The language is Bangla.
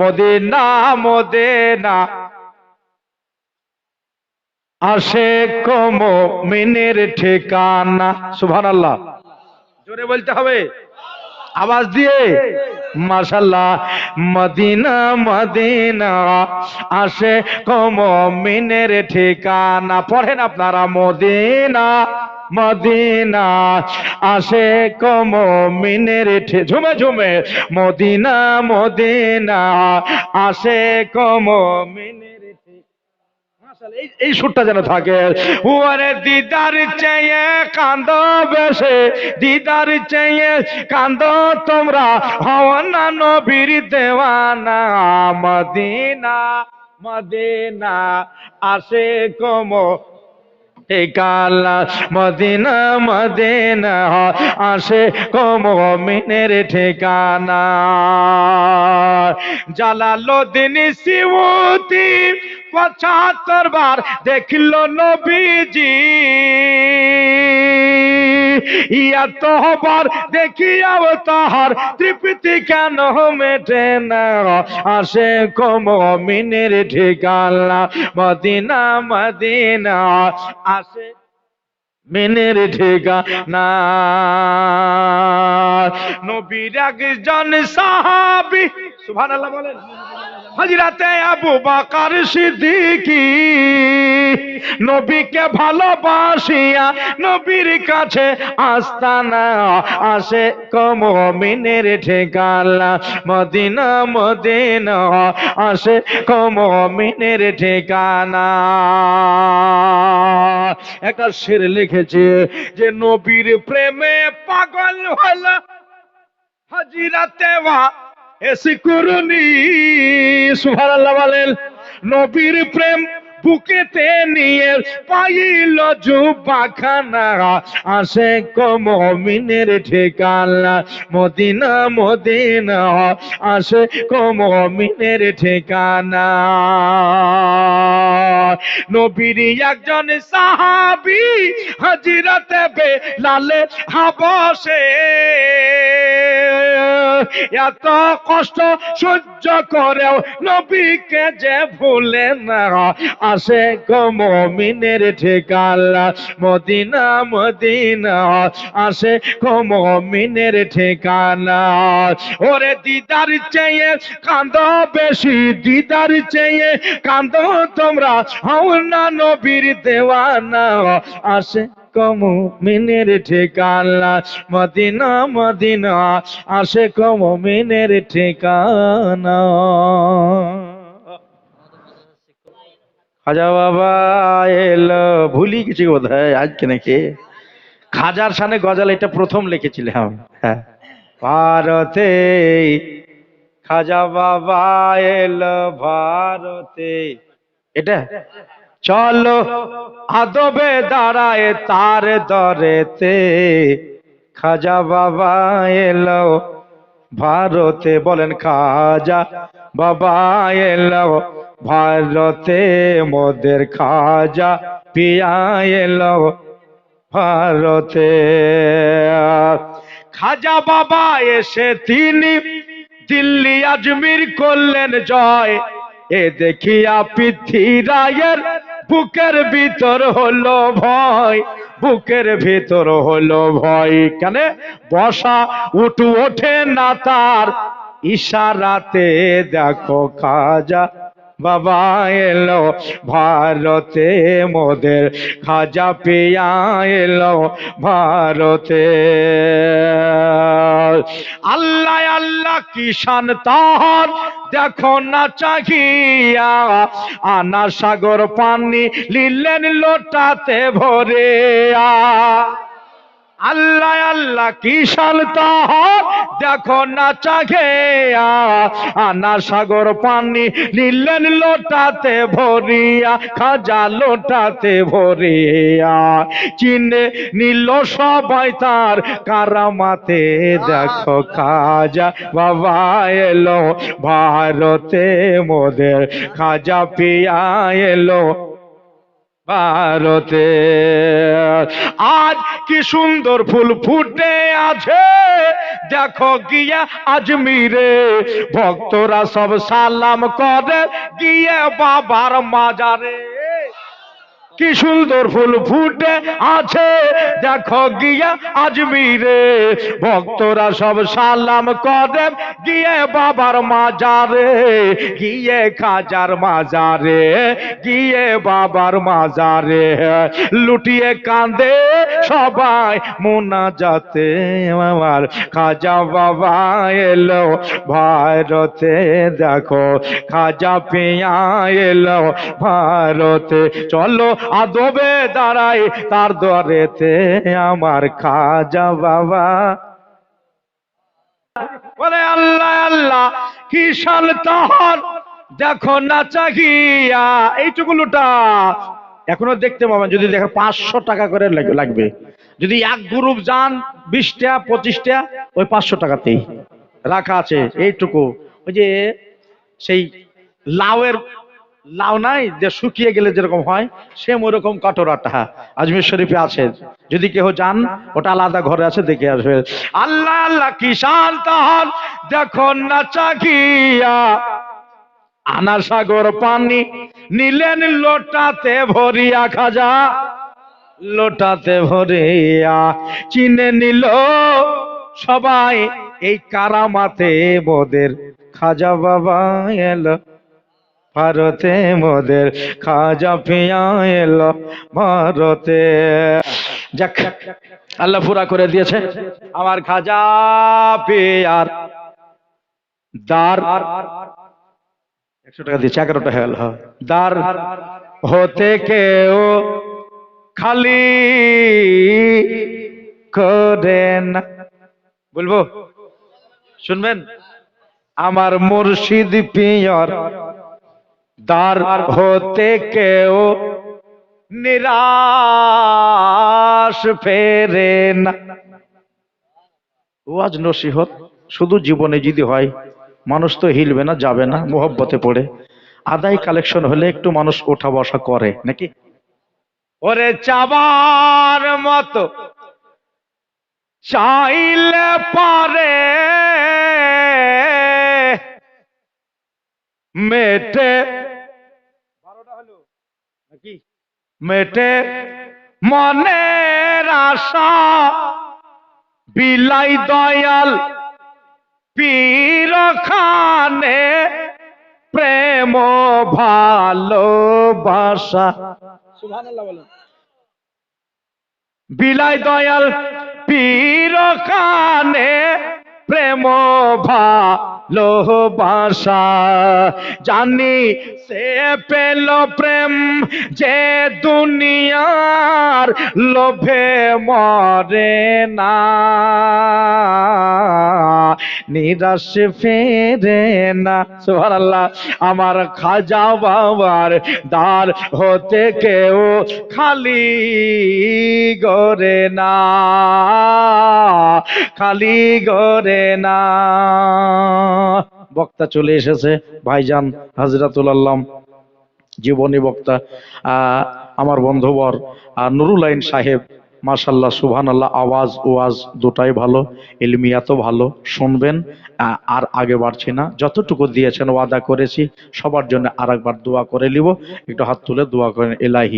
Medina Medina. আসে কম মিনের ঠিকানা। সুভান আল্লাহ জোরে বলতে হবে। আওয়াজ দিয়ে। মাশাল্লাহ মদিনা মদিনা। আসে কম মিনের ঠিকানা। পড়েন আপনারা মদিনা। মদিনা আসে কম মিনের ঠি ঝুমে ঝুমে। মদিনা মদিনা আসে কম মিনের মাশাআল্লাহ, এই- সুরটা যেন থাকে। ওরে দিদার চেয়ে কান্দ বেশে দিদার চেয়ে কান্দ তোমরা হও না নবীর দেওয়ানা। মদিনা মদিনা আসে কম ঠিকানা মদিনা মদিনা আসে কম মিনের ঠিকানা। জালালুদ্দিন সিউতি পঁচাত্তর বার দেখল নবীজি। ইয়া তোহবার দেখিয়াও তাহার। তৃপ্তি কেন মেটে না? আসে কম মিনের ঠিকানা, মদিনা মদিনা। আসে মিনের ঠিকানা। নবীর একজন সাহাবি। সুবহানাল্লাহ বলেন। হজরতে আবু বাকার সিদ্দিকি, নবীকে ভালোবাসিয়া নবীর কাছে আস্তানা আসে কম মিনের ঠিকানা। মদিনা মদিনা আসে কম মিনের ঠিকানা। একটা শের লিখেছে যে, নবীর প্রেমে পাগল হলো হাজিরাতে এসি করুনি সুবহানাল্লাহ বলেন নবীর প্রেম বুকেতে নিয়ে পাইল জুবাখানা আসে কম মিনের ঠিকানা, মদিনা মদিনা। আসে কম মিনের ঠিকানা। নবীর একজন সাহাবি হাজিরাতে বে লালে হাবসে এত কষ্ট সহ্য করেও নবীকে যে ভুলে না। আসে কম মিনের ঠিকানা মদিনা মদিনা, আসে কম মিনের ঠিকানা ওরে দিদার চেয়ে কান্দ বেশি, দিদার চেয়ে কান্দ তোমরা। হও না নবীর দেওয়ানা। আসে কম মিনের ঠিকানা মদিনা মদিনা, আসে কম মিনের ঠিকানা। খাজা বাবা এলো, ভুলি কিছু বোধ হয় আজকে নাকি। খাজার সামনে গজাল, এটা প্রথম লিখেছিলাম হ্যাঁ। ভারতে, খাজা বাবা এলো ভারতে। এটা? চলো আদবে দাঁড়ায় তার দরেতে। খাজা বাবা এলো ভারতে, বলেন খাজা বাবা এলো ভারতে মোদের খাজা পিয়া এলো ভারতে। খাজা বাবা এসে তিনি দিল্লি আজমির করলেন জয়। এ দেখিয়া পৃথ্বীরায়ের বুকের ভিতর হলো ভয়, বুকের ভিতর হলো ভয়। কেন? বসা উঠু ওঠে না তার, ইশারাতে দেখো খাজা বাবা এলো, ভারতে মোদের খাজা পেয়া এলো, ভারতে। আল্লাহ আল্লাহ কিষান তাহার, দেখো না চাহিয়া, আনা সাগর পানি লিলেন লোটাতে ভরে আল্লাহ আল্লাহ কিষান তাহার দেখো না চাঘে আনা সাগর পানি নিলেন লোটাতে ভরিয়া, খাজা লোটাতে ভরিয়া। চিনে নিল সবাই তার কারামাতে। দেখো খাজা, বাবা এলো ভারতে মোদের। খাজা পিয়া এলো ভারতে। আজ কি সুন্দর ফুল ফুটে আছে, দেখো গিয়া আজমিরে। ভক্তরা সব সালাম করে গিয়ে বাবার মাজারে। কি সুন্দর ফুল ফুটে আছে। দেখো গিয়া আজমিরে। ভক্তরা সব সালাম করে গিয়ে বাবার মাজারে, গিয়ে খাজার মাজারে, গিয়ে বাবার মাজারে। লুটিয়ে কাঁদে সবাই মোনা যাতে আমার খাজা বাবা এলো ভারতে, দেখো খাজা পেয়া এলো ভারতে। চলো আদবে দাঁড়াই তার দরেতে আমার খাজা বাবা। বলে, আল্লাহ আল্লাহ, কি শান তাহার? দেখো না চাহিয়া। এইটুকু লুটা। এখনও দেখতে পাবেন, যদি দেখো পাঁচশো টাকা করে লাগ- লাগবে। যদি এক গ্রুপ যান, বিশটা, পঁচিশটা, ওই পাঁচশো টাকাতেই। রাখা আছে, এইটুকু। ওই যে সেই লাউয়ের লাউ নাই, যে শুকিয়ে গেলে যেরকম হয়, সেম ওরকম কটরাটা আজমির শরীফে আছে। যদি কেউ যান, ওটা আলাদা ঘরে আছে, দেখে আসবে। আল্লাহ আল্লাহ কিষান তাহার। দেখো না চাকিয়া আনা সাগর পানি নিলেন লোটাতে ভরিয়া খাজা। লোটাতে ভরিয়া চিনে নিল সবাই। এই কারামাতে মোদের খাজা বাবা এলো। ভারতে মোদের খাজা পিয়া এলো ভারতে। যাক, আল্লাহ পুরা করে দিয়েছে আমার খাজা পিয়ার দার। একশো টাকা দিয়েছে, এগারোটা হয়ে গেল। দার হতে কেউ খালি করে না। বলব? শুনবেন? আমার মুর্শিদ পিয়র দার হতে কেউ নিরাশ ফেরে না। ওয়াজ নসিহত শুধু জীবনে যদি হয় মানুষ তো হিলবে না যাবে না মোহব্বতে পড়ে। আদায় কালেকশন হলে একটু মানুষ ওঠা বসা করে নাকি? ওরে চাবার মতো চাইলে পারে। মেটে মেটে মনের আশা বিলাই দয়াল পীরখানে প্রেম ভালোবাসা। বিলাই দয়াল পীরখানে প্রেম ভালোবাসা জানি সে পেল প্রেম যে দুনিয়ার লোভে মরে না। নিরাশ ফেরে না। সুবহানাল্লাহ, আমার খাজা বাবার দ্বার হতে কেউ খালি গরে না। খালি গরে না। বক্তা চলে এসেছে, ভাইজান হাজরাতুল আল্লাম জীবনী বক্তা। আমার বন্ধুবর নুরুল আইন সাহেব মাশাল্লাহ সুবহান আল্লাহ আওয়াজ ওয়াজ দুটাই ভালো ইলমিয়াত ভালো, শুনবেন আর আগে বাড়ছি না। যতটুকু দিয়েছেন ওয়াদা করেছি, সবার জন্য আর একবার দোয়া করে নিব, একটু হাত তুলে দোয়া করেন এলাহি